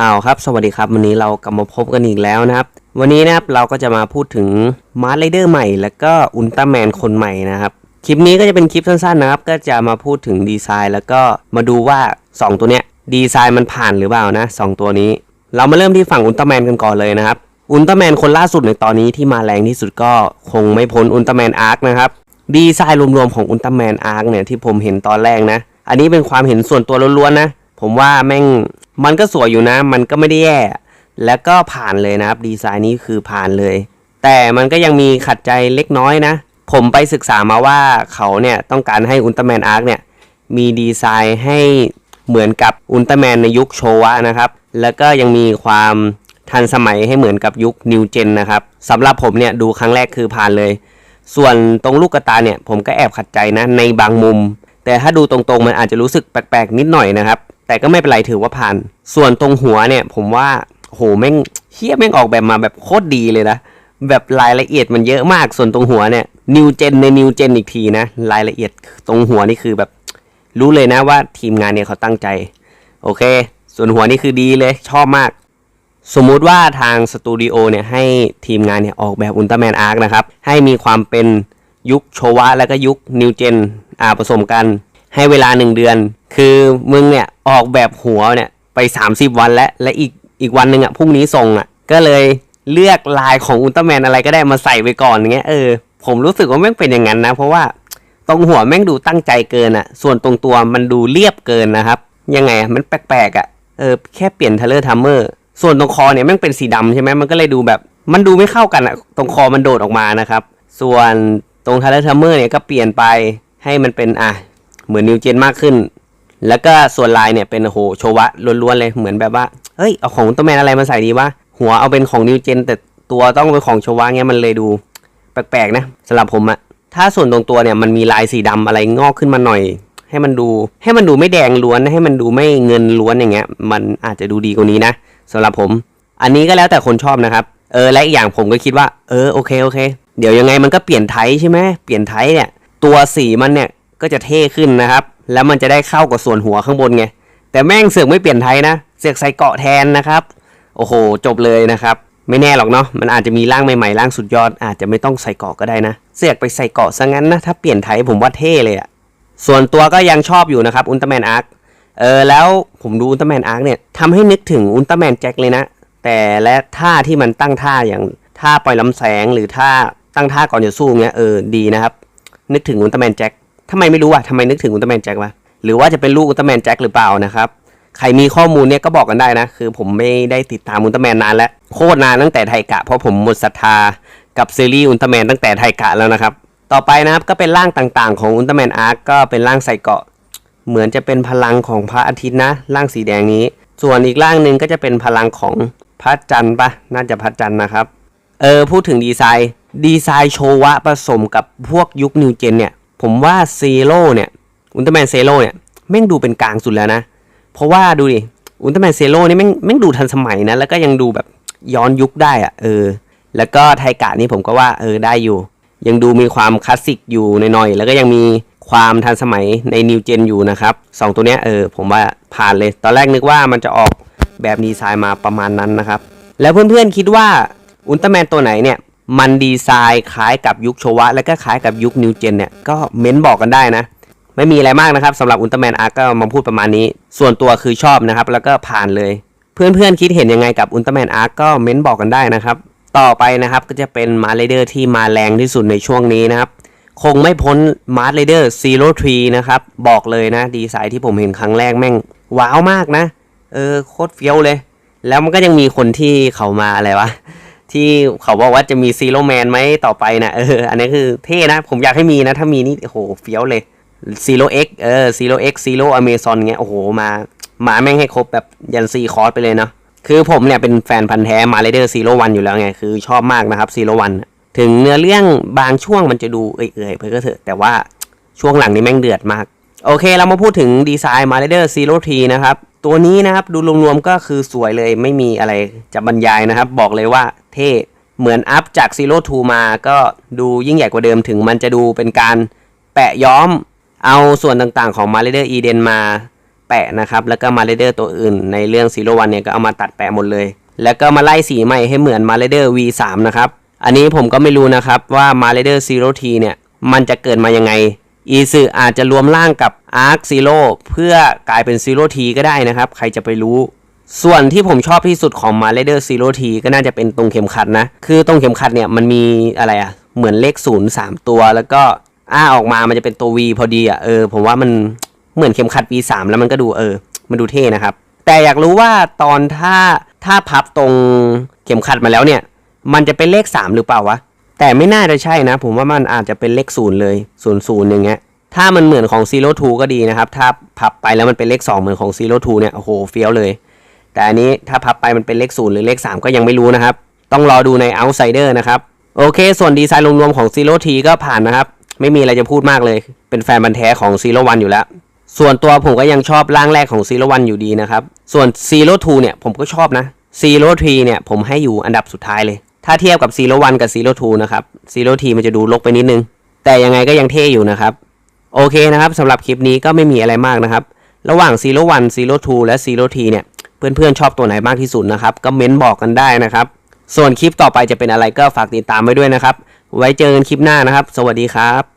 อ้าวครับ สวัสดีครับ วันนี้เรากลับมาพบกันอีกแล้วนะครับ วันนี้นะครับเราก็จะมาพูดถึงมาร์ไรเดอร์ใหม่ แล้วก็อุลตร้าแมนคนใหม่นะครับ คลิปนี้ก็จะเป็นคลิปสั้นๆนะครับ ก็จะมาพูดถึงดีไซน์ แล้วก็มาดูว่า 2 ตัวเนี้ยดีไซน์มันผ่านหรือเปล่านะสองตัวนี้ เรามาเริ่มที่ฝั่งอุลตร้าแมนกันก่อนเลยนะครับ อุลตร้าแมนคนล่าสุดในตอนนี้ที่มาแรงที่สุดก็คงไม่พ้นอุลตร้าแมนอาร์คนะครับ ดีไซน์รวมๆของอุลตร้าแมนอาร์คเนี่ยที่ผมเห็นตอนแรกนะ อันนี้เป็นความเห็นส่วนตัวล้วนๆนะ ผมว่าแม่ง มันก็สวยอยู่นะ มันก็ไม่ได้แย่ แล้วก็ผ่านเลยนะครับ ดีไซน์นี้คือผ่านเลย แต่มันก็ยังมีขัดใจเล็กน้อยนะ ผมไปศึกษามาว่าเขาเนี่ยต้องการให้อุลตร้าแมนอาร์คเนี่ยมีดีไซน์ให้เหมือนกับอุลตร้าแมนในยุคโชวะนะครับ แล้วก็ยังมีความทันสมัยให้เหมือนกับยุคนิวเจนนะครับสำหรับผมเนี่ยดูครั้งแรกคือผ่านเลย ส่วนตรงลูกกระตาเนี่ยผมก็แอบขัดใจนะในบางมุม แต่ถ้าดูตรงๆมันอาจจะรู้สึกแปลกๆนิดหน่อยนะครับ แต่ก็ไม่เป็นไรถือว่าผ่าน ส่วนตรงหัวเนี่ย ผมว่าโหแม่งเฮียแม่งออกแบบมาแบบโคตรดีเลยนะแบบรายละเอียดมันเยอะมากส่วนตรงหัวเนี่ยนิวเจนในนิวเจนอีกทีนะรายละเอียดตรงหัวนี่คือแบบ รู้เลยนะว่าทีมงานเนี่ยเขาตั้งใจ โอเค ส่วนหัวนี่คือดีเลยชอบมาก สมมุติว่าทางสตูดิโอเนี่ยให้ทีมงานเนี่ยออกแบบอุลตร้าแมนอาร์คนะครับให้มีความเป็นยุคโชวะ แล้วก็ยุคนิวเจนอ่าผสมกัน ให้เวลาหนึ่งเดือน คือมึงเนี่ยออกแบบหัวเนี่ยไป 30 วันแล้ว และอีกอีกวันหนึ่งอะพรุ่งนี้ส่งอะ ก็เลยเลือกลายของอุลตร้าแมนอะไรก็ได้มาใส่ไปก่อนอย่างเงี้ยเออผมรู้สึกว่าแม่งเป็นอย่างนั้นนะ เพราะว่าตรงหัวแม่งดูตั้งใจเกินอะ ส่วนตรงตัวมันดูเรียบเกินนะครับ ยังไงมันแปลกๆอะเออแค่เปลี่ยนเทเลอร์ทัมเมอร์ส่วนตรงคอเนี่ยแม่งเป็นสีดำใช่ไหมมันก็เลยดูแบบ มันดูไม่เข้ากันอะตรงคอมันโดดออกมานะครับ ส่วนตรงเทาร์เลทัมเมอร์เนี่ยก็เปลี่ยนไปให้มันเป็นอะเหมือนนิวเจนมากขึ้น แล้วก็ส่วนลายเนี่ยเป็นโหโชวะล้วนๆเลยเหมือนแบบว่าเฮ้ยเอาของตร้าแมนอะไรมาใส่ดีวะหัวเอาเป็นของนิวเจนแต่ตัวต้องเป็นของโชวะเงี้ยมันเลยดูแปลกๆนะสำหรับผมอะถ้าส่วนตรงตัวเนี่ยมันมีลายสีดำอะไรงอกขึ้นมาหน่อย ให้มันดูให้มันดูไม่แดงล้วนให้มันดูไม่เงินล้วนอย่างเงี้ย มันอาจจะดูดีกว่านี้นะสำหรับผม อันนี้ก็แล้วแต่คนชอบนะครับเออและอีกอย่างผมก็คิดว่า เออโอเคโอเค เดี๋ยวยังไงมันก็เปลี่ยนไทใช่ไหมเปลี่ยนไทเนี่ยตัวสีมันเนี่ยก็จะเท่ขึ้นนะครับ แล้วมันจะได้เข้ากับส่วนหัวข้างบนไง แต่แม่งเสือกไม่เปลี่ยนไทยนะ เสือกใส่เกาะแทนนะครับ โอ้โห จบเลยนะครับ ไม่แน่หรอกเนาะ มันอาจจะมีร่างใหม่ๆร่างสุดยอด อาจจะไม่ต้องใส่เกาะก็ได้นะ เสือกไปใส่เกาะซะงั้นนะ ถ้าเปลี่ยนไทยผมว่าเท่เลยอะส่วนตัวก็ยังชอบอยู่นะครับอุลตร้าแมนอาร์ค เออแล้วผมดูอุลตร้าแมนอาร์คเนี่ยทำให้นึกถึงอุลตร้าแมนแจ็คเลยนะ แต่และท่าที่มันตั้งท่าอย่างท่าปล่อยลำแสงหรือท่าตั้งท่าก่อนจะสู้เงี้ยเออดีนะครับ นึกถึงอุลตร้าแมนแจ็ค ทำไมไม่รู้อะทำไมนึกถึงอุลตร้าแมนแจ็ควะหรือว่าจะเป็นลูกอุลตร้าแมนแจ็คหรือเปล่านะครับใครมีข้อมูลเนี่ยก็บอกกันได้นะ คือผมไม่ได้ติดตามอุลตร้าแมนนานแล้ว โคตรนานตั้งแต่ไทกะ เพราะผมหมดศรัทธากับซีรีส์อุลตร้าแมนตั้งแต่ไทกะแล้วนะครับ ต่อไปนะครับก็เป็นร่างต่างๆ ของอุลตร้าแมนอาร์คก็เป็นร่างใส่เกาะ เหมือนจะเป็นพลังของพระอาทิตย์นะ ร่างสีแดงนี้ ส่วนอีกร่างหนึ่งก็จะเป็นพลังของพระจันทร์ปะน่าจะพระจันทร์นะครับ เออพูดถึงดีไซน์ ดีไซน์โชวะผสมกับพวกยุคนิวเจนเนี่ย ผมว่าซีโร่เนี่ยอุลตร้าแมนเซโร่เนี่ยแม่งดูเป็นกลางสุดแล้วนะ เพราะว่าดูดิอุลตร้าแมนเซโร่นี่แม่งแม่งดูทันสมัยนะ แล้วก็ยังดูแบบย้อนยุคได้อะเออ แล้วก็ไทกะนี่ผมก็ว่าเออได้อยู่ ยังดูมีความคลาสสิกอยู่หน่อยๆแล้วก็ยังมีความทันสมัยในนิวเจนอยู่นะครับสองตัวเนี้ยเออผมว่าผ่านเลย ตอนแรกนึกว่ามันจะออกแบบดีไซน์มาประมาณนั้นนะครับ แล้วเพื่อนๆคิดว่าอุลตร้าแมนตัวไหนเนี่ย มันดีไซน์คล้ายกับยุคโชวะ และก็คล้ายกับยุคนิวเจนเนี่ยก็เม้นบอกกันได้นะ ไม่มีอะไรมากนะครับสำหรับอุลตร้าแมนอาร์ก็มาพูดประมาณนี้ ส่วนตัวคือชอบนะครับ แล้วก็ผ่านเลย เพื่อนๆคิดเห็นยังไงกับอุลตร้าแมนอาร์ก็เม้นบอกกันได้นะครับต่อไปนะครับก็จะเป็นมาร์เรเดอร์ที่มาแรงที่สุดในช่วงนี้นะครับ คงไม่พ้นมาร์ r เ d อร์ซีโร่ทรีนะครับ บอกเลยนะ ดีไซน์ที่ผมเห็นครั้งแรกแม่ง ว้าวมากนะ เออ โคตรเฟี้ยวเลย แล้วมันก็ยังมีคนที่เขามาอะไรวะ ที่เขาบอกว่าจะมีซีโรแมนไหมต่อไปนะเอออันนี้คือเท่นะ ผมอยากให้มีนะ ถ้ามีนี่โอ้โหเฟี้ยวเลยซีโรเอ็กเออซีโรเอ็กซีโรอเมซอนเงี้ยโอ้โหมามาแม่งให้ครบแบบยันซีคอร์สไปเลยเนาะคือผมเนี่ยเป็นแฟนพันธ์แท้มาเลเดอร์ซีโรวันอยู่แล้วไง คือชอบมากนะครับซีโรวันถึงเนื้อเรื่องบางช่วงมันจะดูเอื่อยๆไปก็เถอะ แต่ว่าช่วงหลังนี้แม่งเดือดมาก โอเคเรามาพูดถึงดีไซน์มาเลเดอร์ซีโรทีนะครับ ตัวนี้นะครับดูรวมๆก็คือสวยเลยไม่มีอะไรจะบรรยายนะครับ บอกเลยว่าเท่เหมือนอัพจากซีโร่ทูมาก็ดูยิ่งใหญ่กว่าเดิมถึงมันจะดูเป็นการแปะย้อมเอาส่วนต่างๆของมาเลเดอร์อีเดนมาแปะนะครับ แล้วก็มาเลเดอร์ตัวอื่น ในเรื่อง Zero One เนี่ยก็เอามาตัดแปะหมดเลย แล้วก็มาไล่สีใหม่ให้เหมือนมาเลเดอร์ V3 นะครับ อันนี้ผมก็ไม่รู้นะครับว่ามาเลเดอร์ Zero T เนี่ยมันจะเกิดมายังไง อีซึอาจจะรวมร่างกับ Arc Zero เพื่อกลายเป็น Zero T ก็ได้นะครับ ใครจะไปรู้ ส่วนที่ผมชอบที่สุดของมาเลเดอร์ Zero T ก็น่าจะเป็นตรงเข็มขัดนะ คือตรงเข็มขัดเนี่ยมันมีอะไรอะเหมือนเลขศูนย์สามตัว แล้วก็อ้าออกมามันจะเป็นตัว V พอดีอะเออผมว่ามันเหมือนเข็มขัด V3 แล้วมันก็ดูเออ มันดูเท่นะครับ แต่อยากรู้ว่าตอนถ้าถ้าพับตรงเข็มขัดมาแล้วเนี่ย มันจะเป็นเลข 3 หรือเปล่าวะ แต่ไม่น่าจะใช่นะ ผมว่ามันอาจจะเป็นเลขศูนย์เลยศูนย์ศูนย์อย่างเงี้ยถ้ามันเหมือนของ Zero Two ก็ดีนะครับ ถ้าพับไปแล้วมันเป็นเลข 2 เหมือนของ Zero Two เนี่ย โอ้โห เฟี้ยวเลย แต่อันนี้ถ้าพับไปมันเป็นเลขศูนย์หรือเลข 3 ก็ยังไม่รู้นะครับ ต้องรอดูใน Outsider นะครับ โอเค ส่วนดีไซน์รวมๆของ Zero T ก็ผ่านนะครับ ไม่มีอะไรจะพูดมากเลย เป็นแฟนบันธุ์แท้ของ Zero One อยู่แล้ว ส่วนตัวผมก็ยังชอบร่างแรกของ Zero One อยู่ดีนะครับ ส่วน Zero Two เนี่ยผมก็ชอบนะ Zero T เนี่ยผมให้อยู่อันดับสุดท้ายเลย ถ้าเทียบกับ Zero One กับ Zero Two นะครับ Zero T มันจะดูลกไปนิดนึง แต่ยังไงก็ยังเท่อยู่นะครับ โอเคนะครับสำหรับคลิปนี้ก็ไม่มีอะไรมากนะครับ ระหว่าง Zero One Zero Two และ Zero T เนี่ย เพื่อนๆชอบตัวไหนมากที่สุดนะครับ ก็เม้นบอกกันได้นะครับ ส่วนคลิปต่อไปจะเป็นอะไรก็ฝากติดตามไว้ด้วยนะครับ ไว้เจอกันคลิปหน้านะครับ สวัสดีครับ